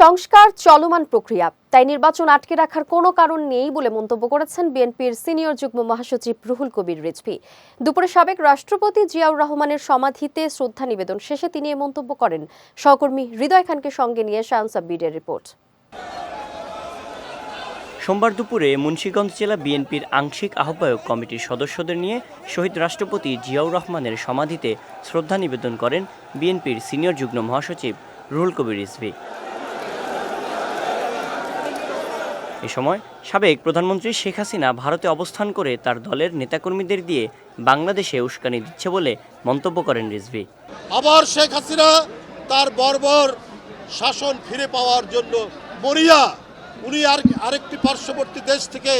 সংস্কার চলমান প্রক্রিয়া। তাই নির্বাচন আটকে রাখার কোনো কারণ নেই বলে মন্তব্য করেছেন বিএনপির সিনিয়র যুগ্ম মহাসচিব রুহুল কবির রিজভী। দুপুরে সাবেক রাষ্ট্রপতি জিয়াউর রহমানের সমাধিতে শ্রদ্ধা নিবেদন শেষে তিনি এ মন্তব্য করেন। সহকর্মী হৃদয় খানকে সঙ্গে নিয়ে শায়ান সাব্বিরের রিপোর্ট। সোমবার দুপুরে মুন্সীগঞ্জ জেলা বিএনপির আংশিক আহ্বায়ক কমিটির সদস্যদের নিয়ে শহীদ রাষ্ট্রপতি জিয়াউর রহমানের সমাধিতে শ্রদ্ধা নিবেদন করেন বিএনপির সিনিয়র যুগ্ম মহাসচিব রুহুল কবির রিজভী। এ সময় সাবেক প্রধানমন্ত্রী শেখ হাসিনা ভারতে অবস্থান করে তার দলের নেতাকর্মীদের দিয়ে বাংলাদেশে উস্কানি দিচ্ছে বলে মন্তব্য করেন রিজভী। আবার শেখ হাসিনা তার বর্বর শাসন ফিরে পাওয়ার জন্য মরিয়া, উনি আর আরেকটি পার্শ্ববর্তী দেশ থেকে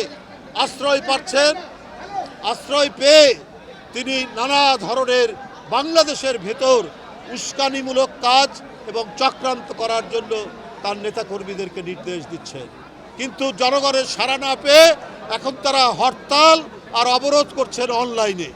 আশ্রয় পাচ্ছেন। আশ্রয় পেয়ে তিনি নানা ধরনের বাংলাদেশের ভেতর উস্কানিমূলক কাজ এবং চক্রান্ত করার জন্য তার নেতাকর্মীদেরকে নির্দেশ দিচ্ছেন। কিন্তু জনগণের সাড়া না পেয়ে এখন তারা হরতাল আর অবরোধ করছেন অনলাইনে।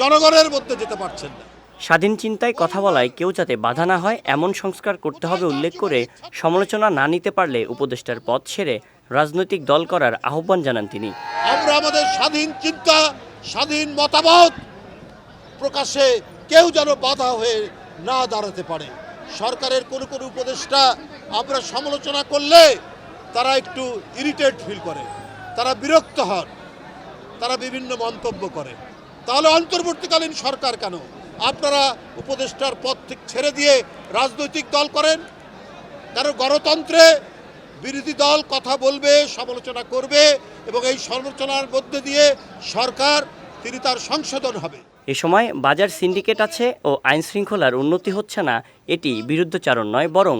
জনগণের মধ্যে যেতে পারছেন না। স্বাধীন চিন্তায় কথা বলায় কেউ যাতে বাধা না হয় এমন সংস্কার করতে হবে উল্লেখ করে সমালোচনা না নিতে পারলে উপদেষ্টার পথ ছেড়ে রাজনৈতিক দল করার আহ্বান জানান তিনি। আমরা আমাদের স্বাধীন চিন্তা স্বাধীন মতামত প্রকাশে কেউ যেন বাধা হয়ে না দাঁড়াতে পারে। সরকারের কোনো কোনো উপদেষ্টা আমরা সমালোচনা করলে তারা একটু ইরিটেট ফিল করে। তারা বিরক্ত হন। তারা বিভিন্ন মন্তব্য করে। তাহলে অন্তর্বর্তীকালীন সরকার কেন? আপনারা উপদেষ্টার পদ ছেড়ে দিয়ে রাজনৈতিক দল করেন? কারণ গণতন্ত্রে বিরোধী দল কথা বলবে, সমালোচনা করবে এবং এই সমালোচনার মধ্যে দিয়ে সরকার, তিনি তার সংশোধন হবে? এ সময় বাজার সিন্ডিকেট আছে ও আইন শৃঙ্খলার উন্নতি হচ্ছে না এটি বিরুদ্ধচারণ নয় বরং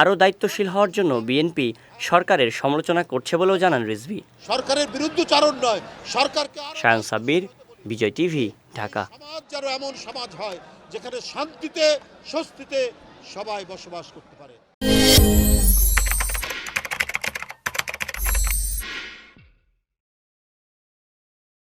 আরও দায়িত্বশীল হওয়ার জন্য বিএনপি সরকারের সমালোচনা করছে বলেও জানান রিজভী। সরকারের বিরুদ্ধচারণ নয় সরকারকে শায়ান সাব্বির বিজয় টিভি ঢাকা। সমাজ যেন এমন সমাজ হয় যেখানে শান্তিতে স্বস্তিতে সবাই বসবাস করতে পারে।